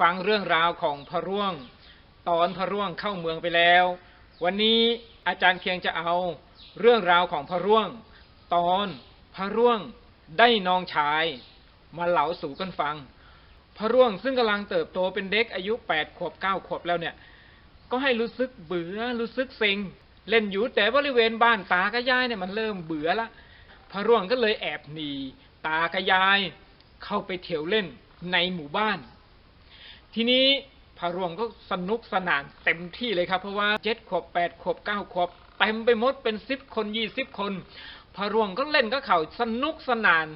ฟังเรื่องราวของพระร่วง ตอนพระร่วงเข้าเมืองไปแล้ว วันนี้อาจารย์เคียงจะเอาเรื่องราวของพระร่วง ตอนพระร่วงได้น้องชาย มาเล่าสู่กันฟัง พระร่วงซึ่งกำลังเติบโตเป็นเด็กอายุแปดขวบเก้าขวบแล้วเนี่ย ก็ให้รู้สึกเบื่อรู้สึกเซ็งเล่นอยู่แต่บริเวณบ้านตากับยายเนี่ยมันเริ่มเบื่อละพระร่วงก็เลยแอบหนีตากับยาย เข้าไปเที่ยวเล่นในหมู่บ้าน ทีนี้พระรวงก็สนุกสนานเต็มที่เลยครับ เพราะว่าเจ็ดขวบแปดขวบเก้าขวบเต็มไปหมดเป็นสิบคนยี่สิบคนพระรวงก็เล่นก็เข่าสนุกสนาน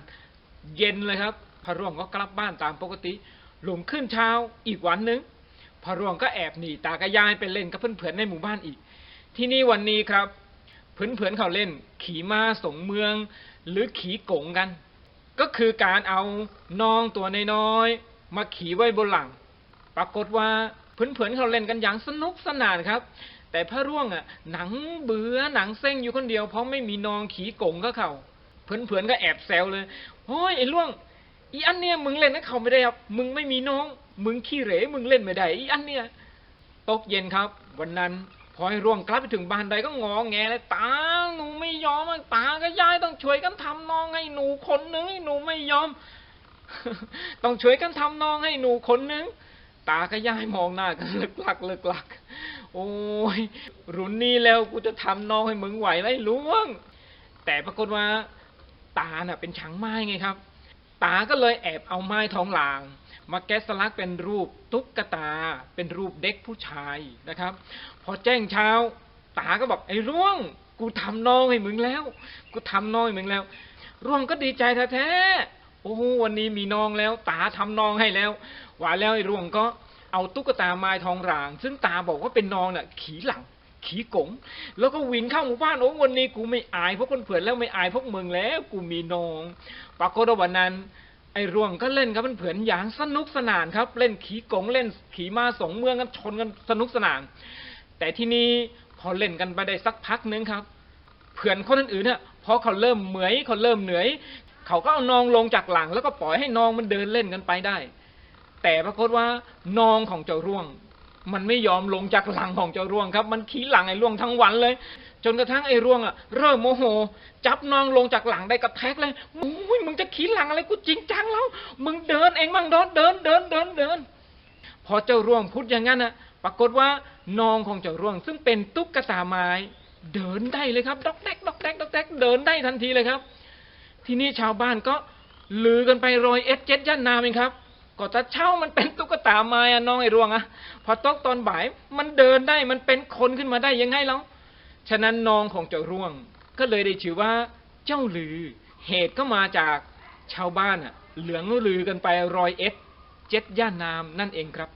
เย็นเลยครับ พระรวงก็กลับบ้านตามปกติหลุมขึ้นเช้าอีกวันหนึ่งพระรวงก็แอบหนีตากระยายไปเล่นกับเพื่อนๆในหมู่บ้านอีก ที่นี่วันนี้ครับเพื่อนๆเขาเล่น ขี่ม้าสงเมือง หรือขี่กงกัน ก็คือการเอาน้องตัวน้อยๆมาขี่ไว้บนหลัง ปรากฏว่าเพื่อนๆเขาเล่นกันอย่างสนุกสนานครับ แต่พระร่วงอะ หนังเบื่อหนังเส้งอยู่คนเดียวเพราะไม่มีน้องขี่กงก็เขาเพื่อนๆก็แอบแซวเลยโอ้ยไอ้ร่วงอีอันเนี้ยมึงเล่นนะเขาไม่ได้ครับมึงไม่มีน้อง มึงขี้เหร่มึงเล่นไม่ได้อีอันเนี้ยตกเย็นครับ วันนั้นพอให้ร่วงกลับไปถึงบ้านใดก็งอแงเลยตาหนูไม่ยอมตาก็ยายต้องช่วยกันทำน้องให้หนูคนนึงหนูไม่ยอม ต้องช่วยกันทำน้องให้หนูคนนึง ตาก็ยายมองหน้ากันเลิกลักเลิกลัก โอ้ย รุ่นนี้แล้วกูจะทำน้องให้มึงไหวไรล่วง แต่ปรากฏว่า ตาน่ะเป็นช้างไม้ไงครับ ตาก็เลยแอบเอาไม้ท้องหลาง มาแกะสลักเป็นรูปตุ๊กตา เป็นรูปเด็กผู้ชายนะครับ พอแจ้งเช้า ตาก็บอกไอ้ร่วง กูทำน้องให้มึงแล้ว กูทำน้องให้มึงแล้ว ร่วงก็ดีใจแท้ๆ โอ้โหวันนี้มีน้องแล้ว ตาทำน้องให้แล้วว่าแล้วไอ้รวงก็เอาตุ๊กตาไม้ทองหลาง ซึ่งตาบอกว่าเป็นน้องน่ะ ขี่หลัง ขี่กง แล้วก็วิ่งเข้าหมู่บ้านโอ้วันนี้กูไม่อายพวกคนเผื่อนแล้วไม่อายพวกมึงแล้ว กูมีน้องปรากฏว่าวันนั้นไอ้ร่วงก็เล่นกับเพื่อนอย่างสนุกสนานครับ เล่นขี่กงเล่นขี่ม้าสงเมืองกันชนกันสนุกสนาน แต่ที่นี้พอเล่นกันไปได้สักพักนึงครับ เพื่อนคนอื่นๆเนี่ยพอเขาเริ่มเหมยเขาเริ่มเหนื่อย เขาก็เอานองลงจากหลัง แล้วก็ปล่อยให้น้องมันเดินเล่นกันไปได้ แต่ปรากฏว่าน้องของเจ้าร่วง มันไม่ยอมลงจากหลังของเจ้าร่วงครับ มันขี่หลังไอ้ร่วงทั้งวันเลย จนกระทั่งไอ้ร่วงอะเริ่มโมโห จับน้องลงจากหลังได้กระแทกเลยมึงมึงจะขี่หลังอะไรกูจริงจังแล้วมึงเดินเองมั่งเดินเดินเดินเดินเดินพอเจ้าร่วงพูดอย่างนั้นน่ะ ปรากฏว่าน้องของเจ้าร่วง ซึ่งเป็นตุ๊กตาไม้เดินได้เลยครับ ดอกแดกดอกแดกดอกแดกเดินได้ทันทีเลยครับ ทีนี้ชาวบ้านก็ลือกันไปรอยเอ็ดเจ็ดย่านนามเองครับก็จะเช่ามันเป็นตุ๊กตาไม้อะน้องไอ้รวงอะพอตกตอนบ่ายมันเดินได้มันเป็นคนขึ้นมาได้ยังไงแล้วฉะนั้นน้องของเจ้าร่วง ก็เลยได้ชื่อว่า เจ้าลือ เหตุก็มาจากชาวบ้านอะเหลืองลือกันไปรอยเอ็ดเจ็ดย่านนามนั่นเองครับ